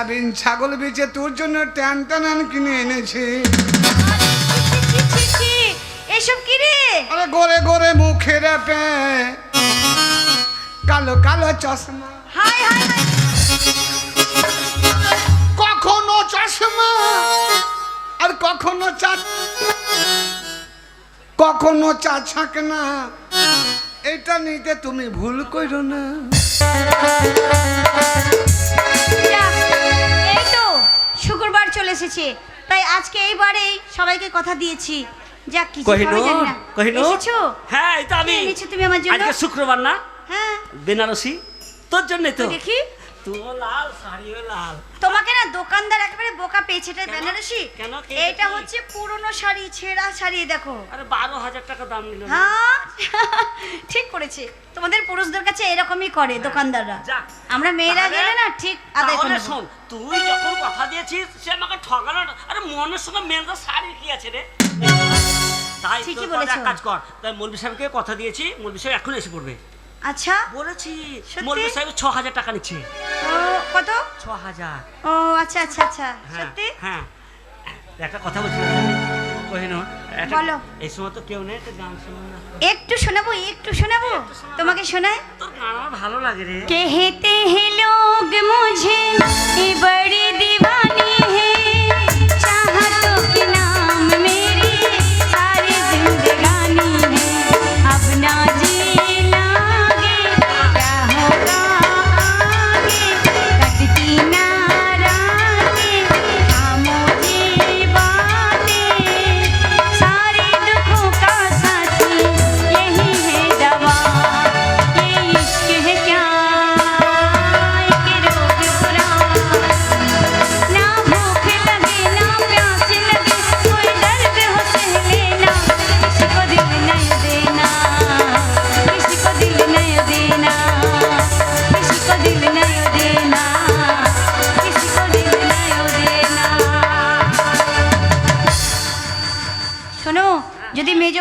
আবিন ছাগল বেচে তোর জন্য ট্যান টানান কিনে এনেছি। এসব কি রে? আরে গোরে গোরে মুখের পে কালো কালো চশমা। হাই হাই কখনো চশমা আর কখনো চা কখনো চা ছাক না এটা নিতে তুমি ভুল করো না। শুক্রবার চলে এসেছে। তাই আজকে এইবারেই সবাইকে কথা দিয়েছি। যাক কিছু না যায় না। এসেছ? হ্যাঁ এটা আমি। এনেছো তুমি আমার জন্য? আজকে শুক্রবার না? হ্যাঁ। বেনারসি? তোর জন্য তো দেখি। তুও লাল শাড়িও লাল। তোমাকে না দোকানদার একেবারে বোকা পেয়েছে এটা বেনারসি কেন? এটা হচ্ছে পুরনো শাড়ি ছেঁড়া শাড়ি দেখো। আরে বারো হাজার টাকা দাম নিল হ্যাঁ? ঠিক করেছে। তোমাদের পুরুষদের কাছে এরকমই করে দোকানদাররা। আমরা মেয়েরা গেলে না ঠিক আদায় করে শোন তুই যখন কথা দিয়েছিস সে আমাকে ঠকালো আরে মনের সঙ্গে মেলটা শাড়ি কি আছে রে? তাই ঠিকই বলেছ। কাজ কর। তাই মৌলবি সাহেবকে কথা দিয়েছি মৌলবি সাহেব এখন এসে পড়বে। আচ্ছা। বলেছি সাহেব ছ হাজার টাকা নিচ্ছে। কত? ছ হাজার ও আচ্ছা আচ্ছা আচ্ছা। হ্যাঁ, সত্যি? হ্যাঁ। একটা কথা বলছি একটু শোনাবো একটু শোনাবো? তোমাকে শোনায় ভালো লাগে কেহেতে হে মুঝে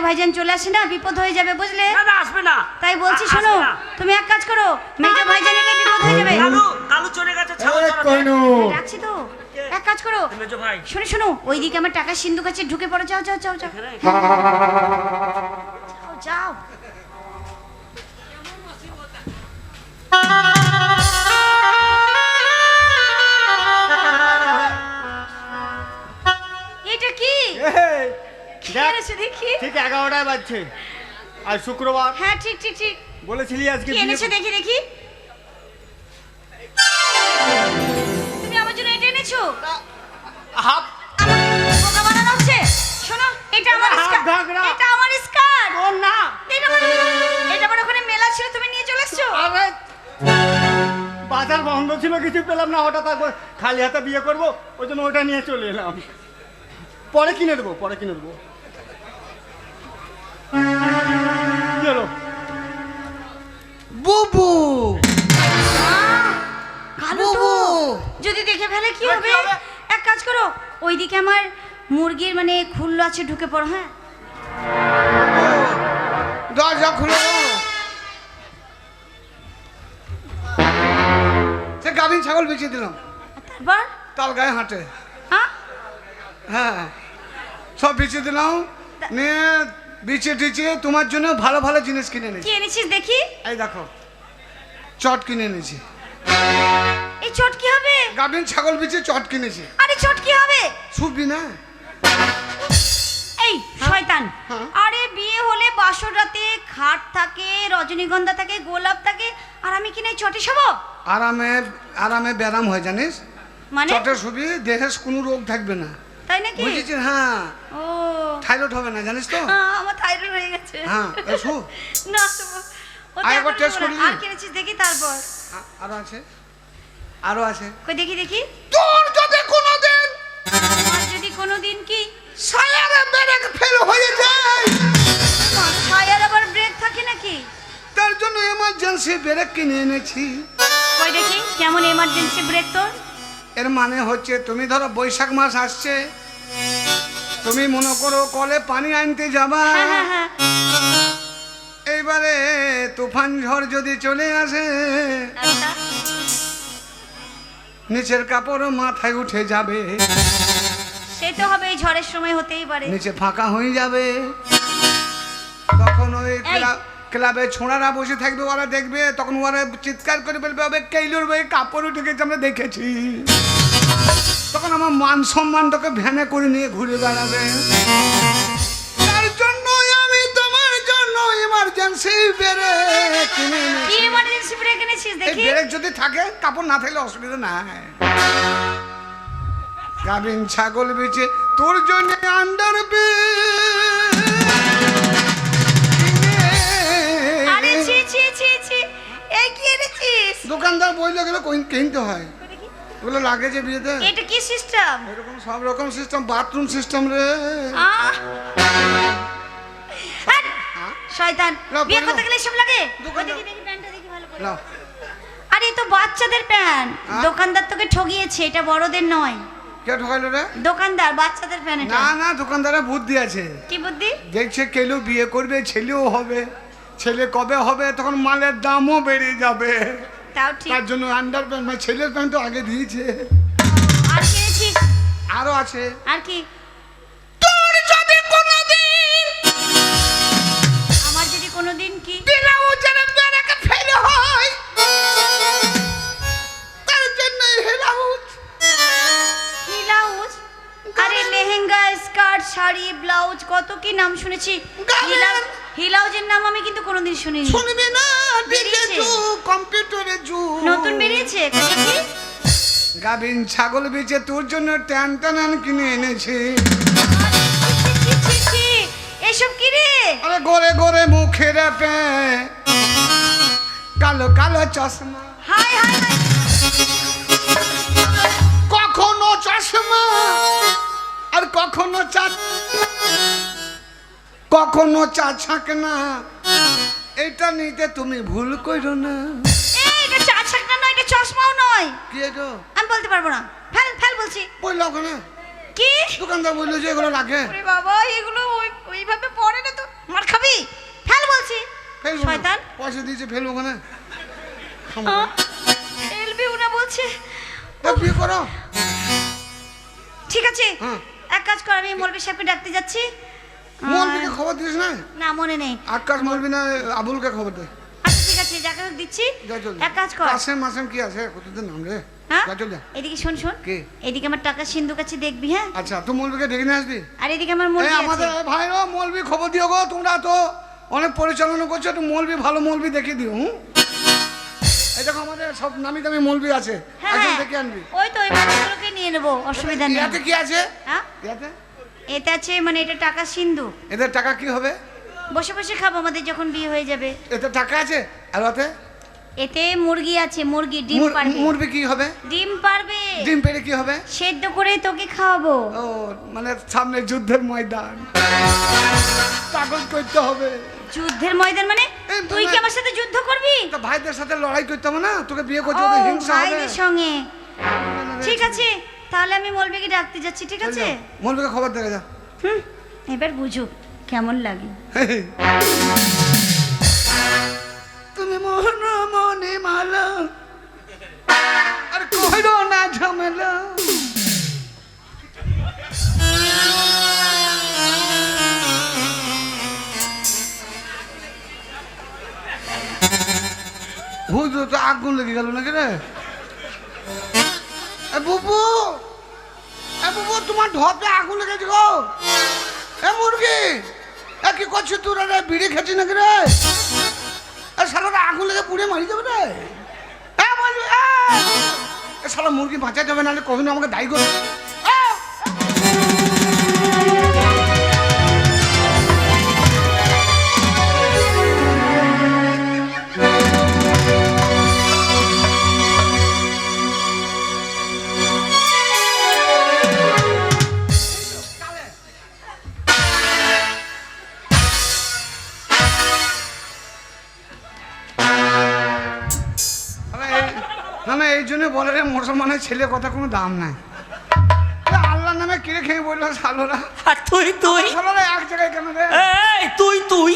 ভাইজান চলে আসে না বিপদ হয়ে যাবে বুঝলে? না না আসবে না। তাই বলছি শোনো তুমি এক কাজ করো মেজো ভাইজান এলে বিপদ হয়ে যাবে। কালু কালু চলে গেছে ছাগল চড়াতে। কহিনুর। রাখছি তো। এক কাজ করো। মেজো ভাই। শোনো শোনো ওইদিকে আমার টাকা সিন্ধু কাছে ঢুকে পড়ো যাও যাও যাও যাও? যাও, যাও। কি এনেছো দেখি। ঠিক এগারোটায় বাজছে। আর শুক্রবার। হ্যাঁ ঠিক ঠিক ঠিক। বলেছিলি আজকে কি এনেছো দেখি দেখি। তুমি আমার জন্য এটা এনেছো? হাফ। বোকা বানানো হচ্ছে শোনো এটা আমার হাত স্কার্ট ঘাগরা। এটা আমার স্কার্ট। তোর না? এটা আমার ওখানে মেলা ছিল তুমি নিয়ে চলে এসছো? আরে বাজার বন্ধ ছিল কিছু পেলাম না। হঠাৎ একবার খালি হাতে বিয়ে করব ওই জন্য ওটা নিয়ে চলে এলাম। পরে কিনে দেবো পরে কিনে দেবো। হলো বুবু। বুবু। যদি দেখে ফেলে কি হবে? এক কাজ করো ওইদিকে আমার মুরগির মানে খুল্লো আছে ঢুকে পড়ো হ্যাঁ? দরজা খুলো সে গাভিন ছাগল বেঁচে দিলাম। তারপর? তাল গায়ে হাঁটে। হ্যাঁ? হ্যাঁ সব বেঁচে দিলাম। নিয়ে বিচে টিচে তোমার জন্য ভালো ভালো জিনিস কিনে এনেছি। কি এনেছিস দেখি? এই দেখো চট কিনে এনেছি। এই চট কি হবে? গাভিন ছাগল বিচে চট কিনেছি। আরে চট কি হবে? শুবি না। এই শয়তান। হ্যাঁ। আরে বিয়ে হলে বাসর রাতে খাট থাকে রজনীগন্ধা থাকে গোলাপ থাকে আর আমি কিনে চটে শোবো? আরামে আরামে ব্যায়াম হয় জানিস? মানে? চটে শুবি দেহে কোনো রোগ থাকবে না। তাই নাকি? বুঝেছিস হ্যাঁ। ও। থাইরয়েড হবে না জানিস তো? হ্যাঁ, আমার থাইরয়েড হয়ে গেছে। হ্যাঁ, এ শু। না তো ও তো আর কিনেছিস দেখি তারপর। আরও আছে? আরও আছে। কই দেখি দেখি। তোর যদি কোনোদিন আর যদি কোনোদিন কি সায়ারে ব্রেক ফেল হয়ে যায়। ছায়ার আবার ব্রেক থাকে নাকি? তার জন্য এমার্জেন্সি ব্রেক কিনে এনেছি। কই দেখি কেমন এমার্জেন্সি ব্রেক তোর? এর মানে হচ্ছে তুমি ধরো বৈশাখ মাস আসছে তুমি মনে করো কলে পানি আনতে যাবা। হ্যাঁ হ্যাঁ হ্যাঁ। এইবারে তুফান ঝড় যদি চলে আসে আচ্ছা। নিচের কাপড় মাথায় উঠে যাবে। সে তো হবে এই ঝড়ের সময় হতেই পারে। নিচে ফাঁকা হয়ে যাবে। তখন ওই। ক্লাব- ছোঁড়ারা বসে থাকবে ওরা দেখবে তখন ওরা চিৎকার করে বলবে হবে কেইলোর বই কাপড় উঠে গেছে আমরা দেখেছি। তখন আমার মান সম্মানটাকে ভ্যানে করে নিয়ে ঘুরে বেড়াবে। তার জন্য আমি তোমার জন্য ইমার্জেন্সি বেড়ে কিনে এনেছি। ব্রেক এনেছিস দেখি। ব্রেক যদি থাকে কাপড় না থাকলে অসুবিধা নাই। ছাগল বেচে তোর জন্য আন্ডার ছি ছি ছি ছি এই কি এনেছিস? দোকানদার বইলে গেলে কিনতে হয়। ওগুলো লাগে যে বিয়েতে। এটা কি সিস্টেম এরকম সব রকম সিস্টেম বাথরুম সিস্টেম রে। শয়তান বিয়ে করতে গেলে এসব লাগে? দোকান দেখি প্যান্টটা দেখি ভালো করে। আরে তো বাচ্চাদের প্যান্ট। হ্যাঁ? দোকানদার তোকে ঠগিয়েছে এটা বড়দের নয়। কে ঠকাইলো রে? দোকানদার বাচ্চাদের প্যান্ট না না দোকানদারের বুদ্ধি আছে। কি বুদ্ধি? দেখছে কেলেও বিয়ে করবে ছেলেও হবে। ছেলে কবে হবে? তখন মালের দামও বেড়ে যাবে। তাও ঠিক। তার জন্য আন্ডার প্যান্ট মানে ছেলের প্যান্ট তো আগে দিয়েছে। আর কি এনেছিস আরও আছে। আর কি? শুনিনি। শুনবি না বেরিয়েছে। কম্পিউটারে নতুন বেরিয়েছে? গাভিন ছাগল বেচে তোর জন্য ট্যান টান কিনে এনেছি। এসব কি রে? আরে গোরে গোরে মুখের পে কালো কালো চশমা। হাই হাই কখনো চশমা আর কখনো চা কখনো চা ছাক না এটা নিতে তুমি ভুল করো না। এই এটা চা ছাকনা নয় এটা চশমাও নয়। কি এটা আমি বলতে পারব না। ফেল ফেল বলছি। বলল ওখানে। কি? দোকানদার বলল যে এগুলো রাখে। ওরে বাবা এগুলো ওই ওইভাবে পড়ে না তো। মার খাবি? ফেল বলছি। না। শয়তান। পয়সা দিয়েছে ফেলব ওখানে। এলবি উনা বলছে। তা বিয়ে করো। ঠিক আছে। এক কাজ কর আমি মলবি সাহেবকে ডাকতে যাচ্ছি। মলবিকে খবর দিস না? না মনে নেই। আকাশ না আবুলকে খবর দে। আচ্ছা ঠিক আছে যাকে দিচ্ছি এক কাজ কর। কাসেম মাসেম কি আছে? কতদিন নাম রে? হ্যাঁ? যা চল যা। এদিকে শোন শোন। এদিকে আমার টাকা সিন্ধু কাছে দেখবি হ্যাঁ? আচ্ছা তুই মলবিকে ডেকে নিয়ে আসবি? আর এদিকে আমার এই আমাদের ভাই ও মলবি খবর দিও গো তোমরা তো অনেক পরিচালনা করছ একটু মলবি ভালো মলবি দেখে দিও হুম? এই দেখো আমাদের সব নামি দামি মলবি আছে। হ্যাঁ একজন দেখে আনবি। ওই তো ওই মাছগুলোকে নিয়ে নেব অসুবিধা নেই। ইয়াতে কি আছে? হ্যাঁ? এতে আছে মানে এটা টাকা সিন্ধু। এদের টাকা কি হবে? বসে বসে খাব আমাদের যখন বিয়ে হয়ে যাবে। এতে টাকা আছে? আর ওতে? এতে মুরগি আছে মুরগি ডিম মুর- পারবে। মুরবি কি হবে? ডিম পারবে। ডিম পেড়ে কি হবে? সেদ্ধ করে তোকে খাওয়াবো। ও মানে সামনে যুদ্ধের ময়দান। পাগল করতে হবে। যুদ্ধের ময়দান মানে? এই তুই কি তোমার- আমার সাথে যুদ্ধ করবি? তো ভাইদের সাথে লড়াই করতে হবে না? তোকে বিয়ে করতে ও হবে হিংসা হবে। ভাইদের সঙ্গে। ঠিক। আছে। তাহলে আমি মলবিকে ডাকতে যাচ্ছি ঠিক আছে? মলবিকে খবর দেখে যা। হুম। এবার বুঝুক কেমন লাগে। তুমি মোহন মনে মালা। আর কইরো না ঝামেলা। তো আগুন লেগে গেল নাকি রে? এ বুবু! এ বুবু তোমার ঢপে আগুন লেগেছে গো। এ মুরগি, এ কি করছিস তোরা রে? বিড়ি খেয়েছিস নাকি রে? এ শালারা আগুন লেগে পুড়ে মারি যাবে রে। এ বলবি, এ! শালা মুরগি বাঁচা যাবে নাহলে কখনো আমাকে দায়ী করবে। জন্য বলে রে মুসলমানের ছেলে কথা কোনো দাম নাই। আল্লাহর নামে কিরে খেয়ে বলল সালোরা আর তুই তুই? সালোরা এক জায়গায় কেন রে? এই তুই তুই?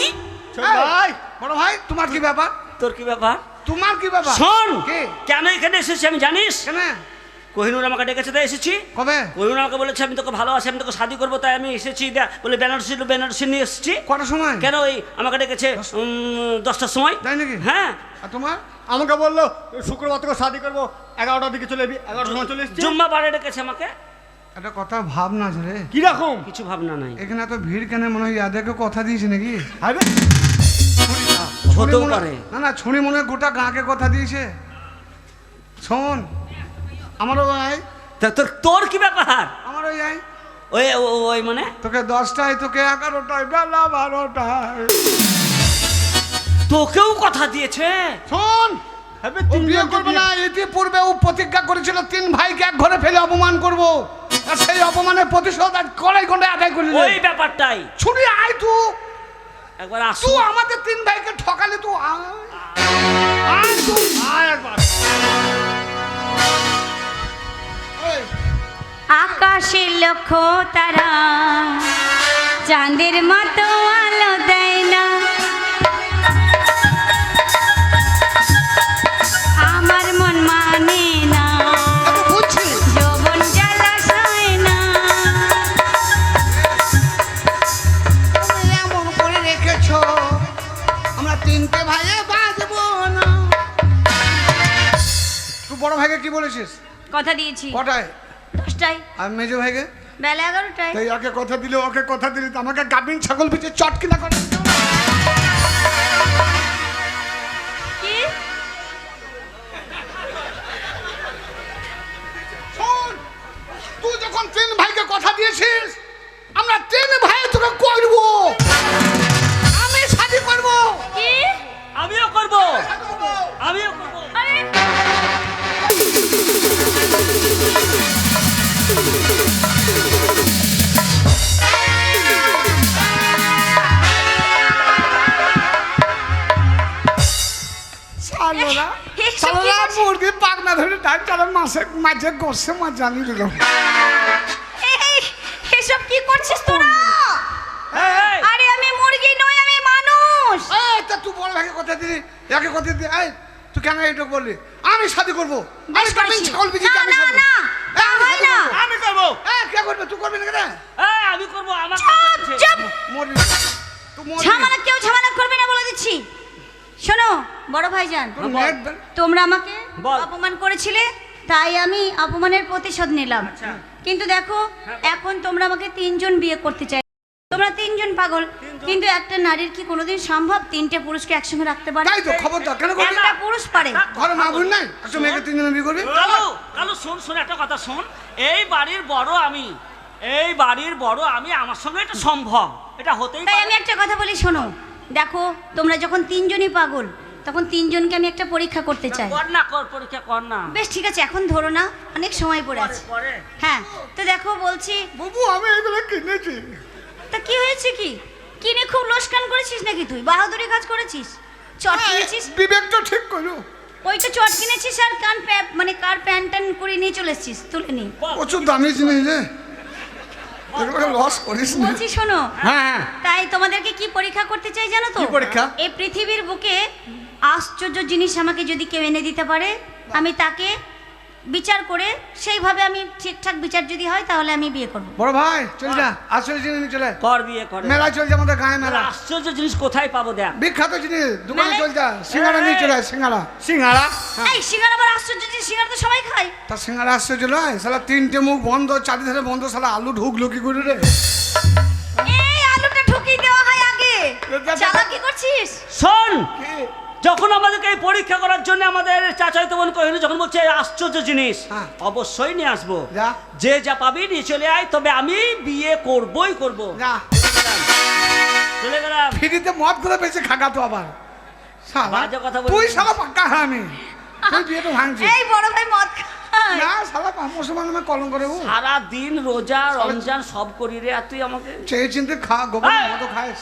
ছোট ভাই বড় ভাই তোমার কি ব্যাপার? তোর কি ব্যাপার? তোমার কি ব্যাপার? শোন কি? কেন এখানে এসেছি আমি জানিস? কেন? কোহিনুর আমাকে ডেকেছে তাই এসেছি। কবে? কোহিনুর আমাকে বলেছে আমি তোকে ভালোবাসি আমি তোকে শাদি করব তাই আমি এসেছি বলে বেনারসি বেনারসি নিয়ে এসেছি। কটার সময়? কেন ওই আমাকে ডেকেছে দশটার সময়? তাই নাকি? হ্যাঁ। আর তোমার? আমাকে বলল শুক্রবার তোকে শাদি করব এগারোটার দিকে চলে যাবি এগারোটার সময় চলে এসছি জুম্মা বারে ডেকেছে আমাকে। একটা কথা ভাবনা আছে রে। কীরকম? কিছু ভাবনা নাই। এখানে এত ভিড় কেন? মনে হয় ইয়াদেরকে কথা দিয়েছে নাকি? পারে। না না ছুরি মনে হয় গোটা গাঁকে কথা দিয়েছে। শোন আমারও ভাই তা তোর তোর কি ব্যাপার আমারও যাই ওই ওই মানে তোকে দশটায় তোকে এগারোটায় বেলা বারোটায় তোকেও কথা দিয়েছে শোন ও বিয়ে করবে না ইতিপূর্বে ও প্রতিজ্ঞা করেছিল তিন ভাইকে এক ঘরে ফেলে অপমান করব আর সেই অপমানের প্রতিশোধ আজ কড়াই ঘণ্টা আদায় করলি ওই ব্যাপারটাই ছুটি আয় তুই একবার আসু তুই আমাদের তিন ভাইকে ঠকালি তুই আয় আয় তুই আর একবার আকাশের লক্ষ্য তারা। চাঁদের মতো আলো দেয় না। আমার মন মানে না। যৌবন জ্বালা সয় না। তুমি এমন করে রেখেছো আমরা তিনটে ভাইয়ে বাঁচবো না। তুই বড় ভাইকে কি বলেছিস? কথা দিয়েছি। কটায়? আর মেজো ভাইকে। বেলা এগারোটায়। তাই ওকে কথা দিলে ওকে কথা দিলে তো আমাকে গাবিন ছাগল পিছে চটকিনা করে। শোন তুই যখন তিন ভাইকে কথা দিয়েছিস আমরা তিন ভাই তোকে করব। আমি শাদি করব। কি? আমিও করব। আমিও করব। আরে! শালোরা এসব কি শালোরা করছিস? মুরগি পাকনা ধরে ডাক চালা মাসে মাঝে গোসে মা জানি দিল এসব কি করছিস তোরা এই, এই, আরে আমি মুরগি নই আমি মানুষ এই তা তুই বড় ভাইকে কথা দিলি একে কথা দিলি এই তুই কেন এইটুকু বললি আমি শাদি করব আমি শাদি তা হয় না। আমি করব। এই কে করবে? তুই করবি না কেন? এই, আমি করব আমার চুপ চুপ। মরবি ঝামেলা কেউ ঝামেলা করবে না বলে দিচ্ছি। শোনো বড় ভাইজান তোমরা আমাকে। অপমান করেছিলে তাই আমি অপমানের প্রতিশোধ নিলাম। আচ্ছা। কিন্তু দেখো এখন তোমরা আমাকে তিনজন বিয়ে করতে চাই তোমরা তিনজন পাগল কিন্তু একটা নারীর কি কোনোদিন সম্ভব তিনটে পুরুষকে একসঙ্গে রাখতে পারে? তাই তো খবরদার কেন করবি? একটা পুরুষ পারে। ঘরে মা বোন নাই? একটা মেয়েকে তিনজনে বিয়ে করবি? কালু কালু শোন শোন একটা কথা শোন। এই বাড়ির বড় আমি এই বাড়ির বড় আমি আমার সঙ্গে এটা সম্ভব। এটা হতেই তাই পারে। আমি একটা কথা বলি শোনো। দেখো তোমরা যখন তিনজনই পাগল তখন তিনজনকে আমি একটা পরীক্ষা করতে চাই। কর না কর পরীক্ষা কর না। বেশ ঠিক আছে এখন ধরো না অনেক সময় পড়ে আছে। হ্যাঁ তো দেখো বলছি বাবু আমি এগুলো কিনেছি। তা কি হয়েছে কি? কিনে খুব লোসকান করেছিস নাকি তুই? বাহাদুরি কাজ করেছিস? চট কিনেছিস? বিবেক তো ঠিক করল। ওই তো চট কিনেছিস আর কান প্যাপ মানে কার প্যান্ট ট্যান করে নিয়ে চলে এসছিস তুলে নি। প্রচুর দামি জিনিস রে। লস করিস বলছি শোনো হ্যাঁ হ্যাঁ। তাই তোমাদেরকে কি পরীক্ষা করতে চাই জানো তো? কি পরীক্ষা? এই পৃথিবীর বুকে আশ্চর্য জিনিস আমাকে যদি কেউ এনে দিতে পারে আমি তাকে বিচার করে সেইভাবে আমি ঠিকঠাক বিচার যদি হয় তাহলে আমি বিয়ে করব। বড় ভাই চল যা। আসলে জিনিস নিয়ে চলে। কর বিয়ে কর। মেলা চলছে আমাদের গায়ে মেলা। আশ্চর্য জিনিস কোথায় পাবো দেখ। বিখ্যাত জিনিস দোকানে চল যা। সিঙ্গারা নিয়ে চলে আয়, সিঙ্গারা। সিঙ্গারা? এই সিঙ্গারা আবার আশ্চর্য জিনিস সিঙ্গারা তো সবাই খায়। তার সিঙ্গারা চলে আয় শালা তিনটে মুখ বন্ধ চারিধারে বন্ধ শালা আলু ঢুকলো কি করে রে? এই আলুটা ঢুকিয়ে দেওয়া হয় আগে। এটা- চালা কি করছিস? শোন। কি? যখন আমাদেরকে এই পরীক্ষা করার জন্য আমাদের চাচাইতো বোন কহিল যখন বলছে আশ্চর্য জিনিস হ্যাঁ। অবশ্যই নিয়ে আসব। যা। যে যা পাবি নিয়ে চলে আয় তবে আমি বিয়ে করবই করব। চলে গেলাম। ফিরিতে মদ করে বেঁচে খাগা তো আবার। শালা বাজে কথা বলছিস। তুই শালা পাক্কা হারামি তুই বিয়ে তো ভাঙছিস। এই বড় ভাই মদ না শালা মুসলমান নামে কলম করে ও সারা দিন রোজা রমজান সব করি রে আর তুই আমাকে চেয়ে চিনতে খা গোবর! মতো খাইস।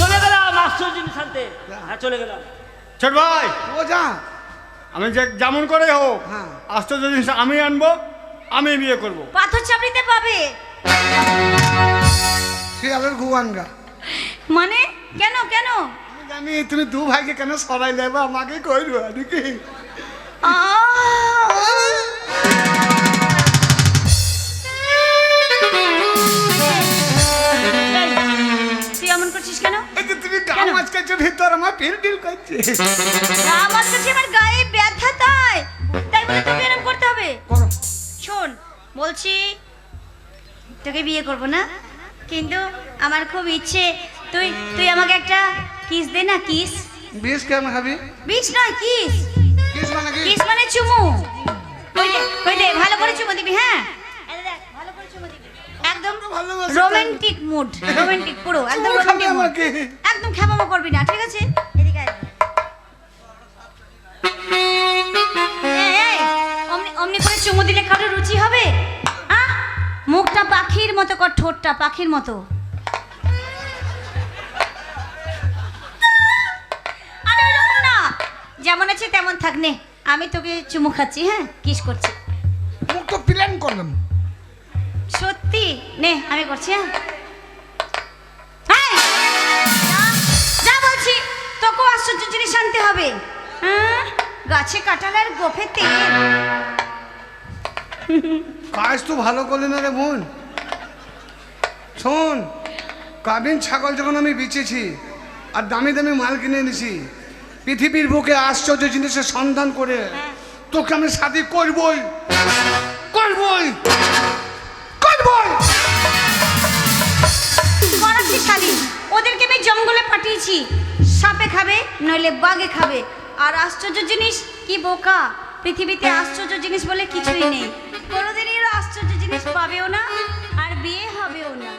চলে গেলাম আশ্চর্য জিনিস আনতে হ্যাঁ চলে গেলাম। ছোট ভাই ও যা। আমি যে যেমন করে হোক হ্যাঁ। আশ্চর্য জিনিস আমি আনব আমি বিয়ে করব। পাথর চাপড়িতে পাবে। শিয়ালের গুয়ান গা মানে? কেন কেন? আমি জানি তুমি দু ভাইকে কেন সবাই লেবা আমাকে কইরু নাকি? আহ! কেন? এই যে তুমি গা কেন? মাছকাছো ভিতর আমার পিল পিল করছে। আমার কাছে আমার গায়ে ব্যথা তাই। তাই বলে তোকে এরকম করতে হবে। করো। শোন বলছি তোকে বিয়ে করব না কিন্তু আমার খুব ইচ্ছে। তুই তুই আমাকে একটা কিস দে না কিস। বিষ কেমন খাবি? বিষ নয় কিস। কিস মানে কিস মানে চুমু। কই দে কই দে ভালো করে চুমু দিবি হ্যাঁ? ভালোবাসি। রোমান্টিক মুড রোমান্টিক পুরো একদম রোমান্টিক আমাকে? একদম খেপামো করবি না ঠিক আছে? এদিকে আয়। অমনি করে চুমু দিলে কারও রুচি হবে? মুখটা পাখির মতো কর ঠোঁটটা পাখির মতো। আরে না। যেমন আছে তেমন থাক নে। আমি তোকে চুমু খাচ্ছি হ্যাঁ? কিস করছি। মুখ তো প্ল্যান করলাম। সত্যি? নে আমি করছি হ্যাঁ? যা, বলছি তোকেও আশ্চর্য জিনিস আনতে হবে। হ্যাঁ? গাছে কাঁঠালের গোফে তেল। কাজ তো ভালো করলি না রে বোন। শোন কাবিন ছাগল যখন আমি বেচেছি আর দামি দামি মাল কিনে এনেছি পৃথিবীর বুকে আশ্চর্য জিনিসের সন্ধান করে তোকে আমি করবই করবই করবই। ওদেরকে আমি জঙ্গলে পাঠিয়েছি। সাপে খাবে, নইলে বাঘে খাবে। আর আশ্চর্য জিনিস, কি বোকা? পৃথিবীতে আশ্চর্য জিনিস বলে কিছুই নেই। কোনোদিনই আশ্চর্য জিনিস পাবেও না, আর বিয়ে হবেও না।